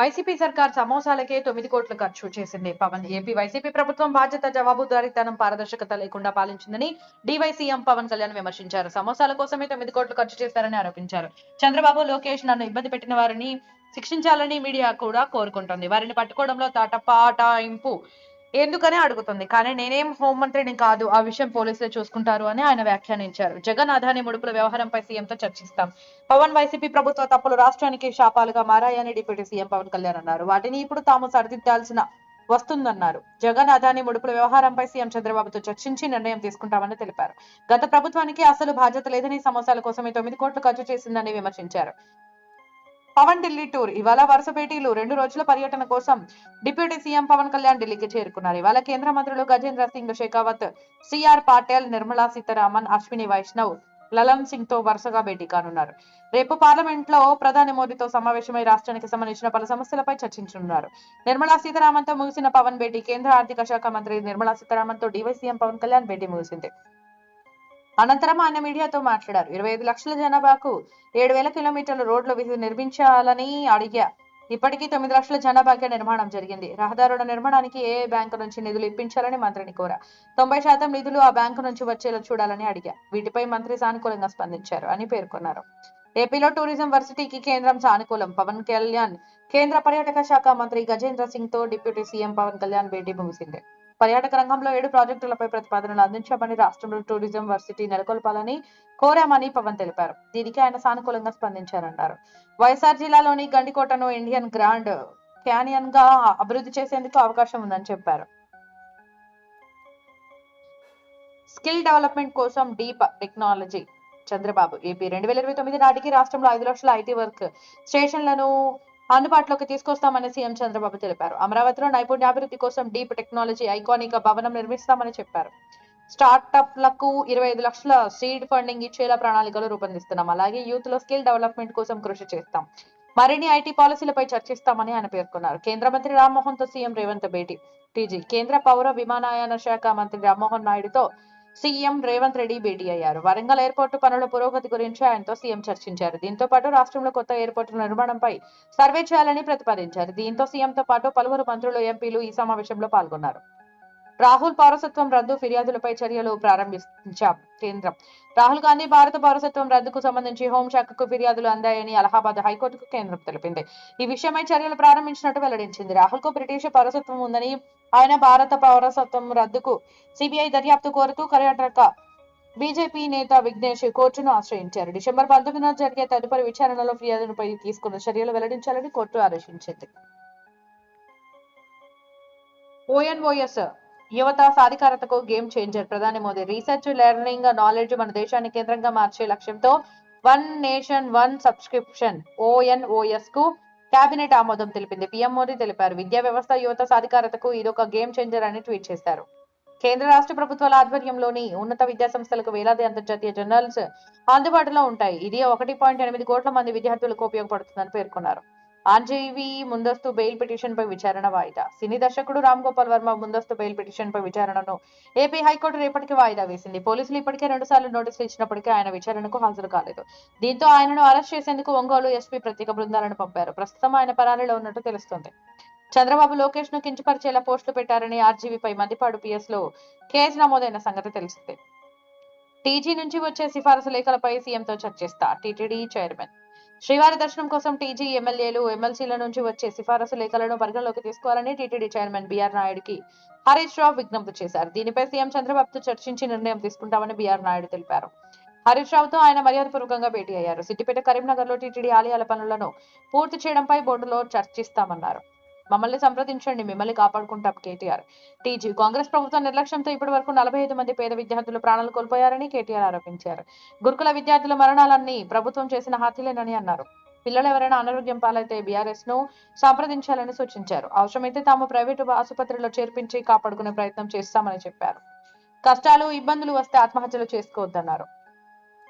YCP సర్కార్ సమోసాలకే తొమ్మిది కోట్లు ఖర్చు చేసింది పవన్. ఏపీ వైసీపీ ప్రభుత్వం బాధ్యత జవాబుదారీతనం పారదర్శకత లేకుండా పాలించిందని డివైసీఎం పవన్ కళ్యాణ్ విమర్శించారు. సమోసాల కోసమే తొమ్మిది కోట్లు ఖర్చు చేశారని ఆరోపించారు. చంద్రబాబు లోకేష్ నన్ను ఇబ్బంది పెట్టిన వారిని శిక్షించాలని మీడియా కూడా కోరుకుంటోంది. వారిని పట్టుకోవడంలో తాటపాటాయింపు. ఎందుకని అడుగుతుంది. కానీ నేనేం హోంమంత్రిని కాదు ఆ విషయం పోలీసులే చూసుకుంటారు అని ఆయన వ్యాఖ్యానించారు. జగన్ అదాని ముడుపుల వ్యవహారంపై సీఎంతో చర్చిస్తాం. పవన్ వైసీపీ ప్రభుత్వ తప్పులు రాష్ట్రానికి శాపాలుగా మారాయని డిప్యూటీ సీఎం పవన్ కళ్యాణ్ అన్నారు. వాటిని ఇప్పుడు తాము సరిదిద్దాల్సిన వస్తుందన్నారు. జగన్ అదాని ముడుపుల వ్యవహారంపై సీఎం చంద్రబాబుతో చర్చించి నిర్ణయం తీసుకుంటామని తెలిపారు. గత ప్రభుత్వానికి అసలు బాధ్యత లేదని సమస్యల కోసమే తొమ్మిది కోట్లు ఖర్చు చేసిందని విమర్శించారు. పవన్ ఢిల్లీ టూర్ ఇవాళ వరుస భేటీలు. రెండు రోజుల పర్యటన కోసం డిప్యూటీ సీఎం పవన్ కళ్యాణ్ ఢిల్లీకి చేరుకున్నారు. ఇవాళ కేంద్ర మంత్రులు గజేంద్ర సింగ్ షెకావత్ సిఆర్ పాటేల్ నిర్మలా సీతారామన్ అశ్విని వైష్ణవ్ లలన్ సింగ్తో వరుసగా భేటీ కానున్నారు. రేపు పార్లమెంట్లో ప్రధాని మోదీతో సమావేశమై రాష్ట్రానికి సంబంధించిన పలు సమస్యలపై చర్చించనున్నారు. నిర్మలా సీతారామన్తో ముగిసిన పవన్ భేటీ కేంద్ర ఆర్థిక శాఖ మంత్రి Nirmala సీతారామన్తో D Y CM Pawan Kalyan భేటీ ముగిసింది. అనంతరం ఆయన మీడియాతో మాట్లాడారు. ఇరవై ఐదు లక్షల జనాభాకు ఏడు వేల కిలోమీటర్ల రోడ్లు విధి నిర్మించాలని అడిగా. ఇప్పటికీ తొమ్మిది లక్షల జనాభాకే నిర్మాణం జరిగింది. రహదారుల నిర్మాణానికి ఏ బ్యాంకు నుంచి నిధులు ఇప్పించాలని మంత్రిని కోరా. తొంభై శాతం నిధులు ఆ బ్యాంకు నుంచి వచ్చేలా చూడాలని అడిగా. వీటిపై మంత్రి సానుకూలంగా స్పందించారు అని పేర్కొన్నారు. ఏపీలో టూరిజం వర్సిటీకి కేంద్రం సానుకూలం. పవన్ కళ్యాణ్ కేంద్ర పర్యాటక శాఖ మంత్రి గజేంద్ర సింగ్తో డిప్యూటీ సీఎం పవన్ కళ్యాణ్ భేటీ ముగిసింది. పర్యాటక రంగంలో ఏడు ప్రాజెక్టులపై ప్రతిపాదనలు అందించామని రాష్ట్రంలో టూరిజం వర్సిటీ నెలకొల్పాలని కోరామని పవన్ తెలిపారు. దీనికి ఆయన సానుకూలంగా స్పందించారన్నారు. వైఎస్ఆర్ జిల్లాలోని గండికోటను ఇండియన్ గ్రాండ్ క్యానియన్గా అభివృద్ధి చేసేందుకు అవకాశం ఉందని చెప్పారు. స్కిల్ డెవలప్మెంట్ కోసం డీప్ టెక్నాలజీ చంద్రబాబు ఏపీ రెండు వేల ఇరవై తొమ్మిది నాటికి రాష్ట్రంలో ఐదు లక్షల ఐటీ వర్క్ స్టేషన్లను అందుబాటులోకి తీసుకొస్తామని సీఎం చంద్రబాబు తెలిపారు. అమరావతిలో నైపుణ్యాభివృద్ధి కోసం డీప్ టెక్నాలజీ ఐకానిక్ భవనం నిర్మిస్తామని చెప్పారు. స్టార్టప్లకు ఇరవై ఐదు లక్షల సీడ్ ఫండింగ్ ఇచ్చేలా ప్రణాళికలు రూపొందిస్తున్నాం. అలాగే యూత్లో స్కిల్ డెవలప్మెంట్ కోసం కృషి చేస్తాం. మరిన్ని ఐటీ పాలసీలపై చర్చిస్తామని ఆయన పేర్కొన్నారు. కేంద్ర మంత్రి రామ్మోహన్తో సీఎం రేవంత్ భేటీ. టీజీ కేంద్ర పౌర విమానయాన శాఖ మంత్రి రామ్మోహన్ నాయుడుతో సీఎం రేవంత్ రెడ్డి భేటీ అయ్యారు. వరంగల్ ఎయిర్పోర్టు పనుల పురోగతి గురించి ఆయనతో సీఎం చర్చించారు. దీంతో పాటు రాష్ట్రంలో కొత్త ఎయిర్పోర్టు నిర్మాణంపై సర్వే చేయాలని ప్రతిపాదించారు. దీంతో సీఎంతో పాటు పలువురు మంత్రులు ఎంపీలు ఈ సమావేశంలో పాల్గొన్నారు. రాహుల్ పౌరసత్వం రద్దు ఫిర్యాదులపై చర్యలు ప్రారంభించాం కేంద్రం. రాహుల్ గాంధీ భారత పౌరసత్వం రద్దుకు సంబంధించి హోంశాఖకు ఫిర్యాదులు అందాయని అలహాబాద్ హైకోర్టుకు కేంద్రం తెలిపింది. ఈ విషయమై చర్యలు ప్రారంభించినట్టు వెల్లడించింది. రాహుల్కు బ్రిటిష్ పౌరసత్వం ఉందని ఆయన భారత పౌరసత్వం రద్దుకు సిబిఐ దర్యాప్తు కోరుతూ కర్ణాటక బీజేపీ నేత విఘ్నేష్ కోర్టును ఆశ్రయించారు. డిసెంబర్ పంతొమ్మిదిన జరిగే తదుపరి విచారణలో ఫిర్యాదులపై తీసుకున్న చర్యలు వెల్లడించాలని కోర్టు ఆదేశించింది. ఓఎన్ఓఎస్ యువత సాధికారతకు గేమ్ చేంజర్. ప్రధాని మోదీ రీసెర్చ్ లెర్నింగ్ నాలెడ్జ్ మన దేశాన్ని కేంద్రంగా మార్చే లక్ష్యంతో వన్ నేషన్ వన్ సబ్స్క్రిప్షన్ ఓఎన్ఓఎస్కు కేబినెట్ ఆమోదం తెలిపింది. పీఎం మోదీ తెలిపారు. విద్యా వ్యవస్థ యువత సాధికారతకు ఇదొక గేమ్ చేంజర్ అని ట్వీట్ చేశారు. కేంద్ర రాష్ట్ర ప్రభుత్వాల ఆధ్వర్యంలోని ఉన్నత విద్యా సంస్థలకు వేలాది అంతర్జాతీయ జర్నల్స్ అందుబాటులో ఉంటాయి. ఇది ఒకటి పాయింట్ ఎనిమిది కోట్ల మంది విద్యార్థులకు ఉపయోగపడుతుందని పేర్కొన్నారు. ఆర్జీవీ ముందస్తు బెయిల్ పిటిషన్ పై విచారణ వాయిదా. సినీ దర్శకుడు రామ్ గోపాల్ వర్మ ముందస్తు బెయిల్ పిటిషన్ పై విచారణను ఏపీ హైకోర్టు రేపటికి వాయిదా వేసింది. పోలీసులు ఇప్పటికే రెండు సార్లు నోటీసులు ఇచ్చినప్పటికీ ఆయన విచారణకు హాజరు కాలేదు. దీంతో ఆయనను అరెస్ట్ చేసేందుకు ఒంగోలు ఎస్పీ ప్రత్యేక బృందాలను పంపారు. ప్రస్తుతం ఆయన పరారీలో ఉన్నట్టు తెలుస్తోంది. చంద్రబాబు లోకేష్ను కించపరిచేలా పోస్టులు పెట్టారని ఆర్జీవీపై మందిపాడు పిఎస్లో కేసు నమోదైన సంగతి తెలిసిందే. టీజీ నుంచి వచ్చే సిఫారసు లేఖలపై సీఎంతో చర్చిస్తా. TTD chairman. శ్రీవారి దర్శనం కోసం టీజీ ఎమ్మెల్యేలు ఎమ్మెల్సీల నుంచి వచ్చే సిఫారసు లేఖలను పరిగణలోకి తీసుకోవాలని టీటీడీ చైర్మన్ బీఆర్ నాయుడుకి హరీష్ రావు విజ్ఞప్తి చేశారు. దీనిపై సీఎం చంద్రబాబుతో చర్చించి నిర్ణయం తీసుకుంటామని బీఆర్ నాయుడు తెలిపారు. హరీష్ రావుతో ఆయన మర్యాదపూర్వకంగా భేటీ అయ్యారు. సిద్దిపేట కరీంనగర్లో టీటీడీ ఆలయాల పనులను పూర్తి చేయడంపై బోర్డులో చర్చిస్తామన్నారు. మమ్మల్ని సంప్రదించండి మిమ్మల్ని కాపాడుకుంటాం కేటీఆర్. టీజీ కాంగ్రెస్ ప్రభుత్వం నిర్లక్ష్యంతో ఇప్పటి వరకు నలభై ఐదు మంది పేద విద్యార్థులు ప్రాణాలు కోల్పోయారని కేటీఆర్ ఆరోపించారు. గురుకుల విద్యార్థుల మరణాలన్నీ ప్రభుత్వం చేసిన హత్యలేనని అన్నారు. పిల్లలు ఎవరైనా అనారోగ్యం పాలైతే బీఆర్ఎస్ను సంప్రదించాలని సూచించారు. అవసరమైతే తాము ప్రైవేటు ఆసుపత్రిలో చేర్పించి కాపాడుకునే ప్రయత్నం చేస్తామని చెప్పారు. కష్టాలు ఇబ్బందులు వస్తే ఆత్మహత్యలు చేసుకోవద్దన్నారు.